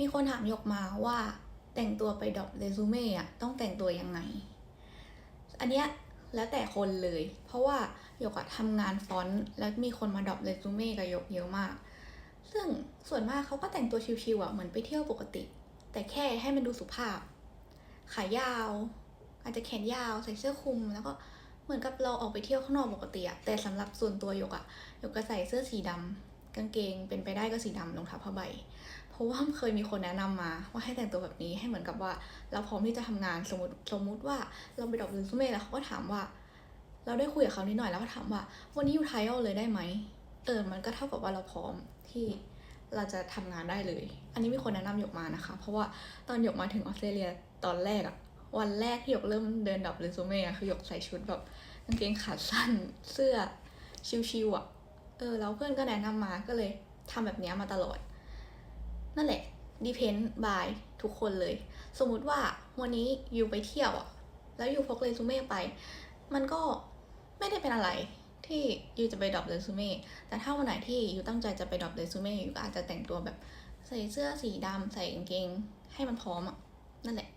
มีคนถามยกมาว่าแต่งตัวไปดรอปเรซูเม่อะต้องแต่งตัวยังไง อันเนี้ยแล้วแต่คนเลย เพราะว่าหยกอะทำงานฟอนต์แล้วมีคนมาดรอปเรซูเม่กับหยกเยอะมาก ซึ่งส่วนมากเขาก็แต่งตัวชิวๆอะเหมือนไปเที่ยวปกติ แต่แค่ให้มันดูสุภาพ ขายาว อาจจะแขนยาวใส่เสื้อคลุม แล้วก็เหมือนกับเราออกไปเที่ยวข้างนอกปกติอะแต่สำหรับส่วนตัวหยกอะหยกก็ใส่เสื้อสีดำกางเกงเป็นไปได้ก็สีดำรองเท้าผ้าใบ เพราะว่าเคยมีคนแนะนำมา ว่าให้แต่งตัวแบบนี้ให้เหมือนกับว่าเราพร้อมที่จะทำงานสมมติสมมติว่าเราไปดรอปเรซูเม่แล้วเขาก็ถามว่า เราได้คุยกับเขานิดหน่อยแล้วก็ถามว่า วันนี้อยู่ไทยเอาเลยได้ไหมเออมันก็เท่ากับว่าเราพร้อมที่เราจะทำงานได้เลย อันนี้มีคนแนะนำหยกมานะคะ เพราะว่าตอนหยกมาถึงออสเตรเลียตอนแรกอะวันแรกที่หยกเริ่มเดินดรอปเรซูเม่อะคือหยกใส่ชุดแบบกางเกงขาสั้นเสื้อชิวๆอะเออแล้วเพื่อนก็แนะนำมาก็เลยทำแบบนี้มาตลอด นั่นแหละ depend by ทุกคนเลย สมมุติว่าวันนี้อยู่ไปเที่ยวอะแล้วอยู่พกเรซูเม่ไป มันก็ไม่ได้เป็นอะไรที่ยูจะไปดรอปเรซูเม่แต่ถ้าวันไหนที่ยูตั้งใจจะไปดรอปเรซูเม่ยูก็อาจจะแต่งตัวแบบใส่เสื้อสีดำใส่กางเกงให้มันพร้อมอะนั่นแหละ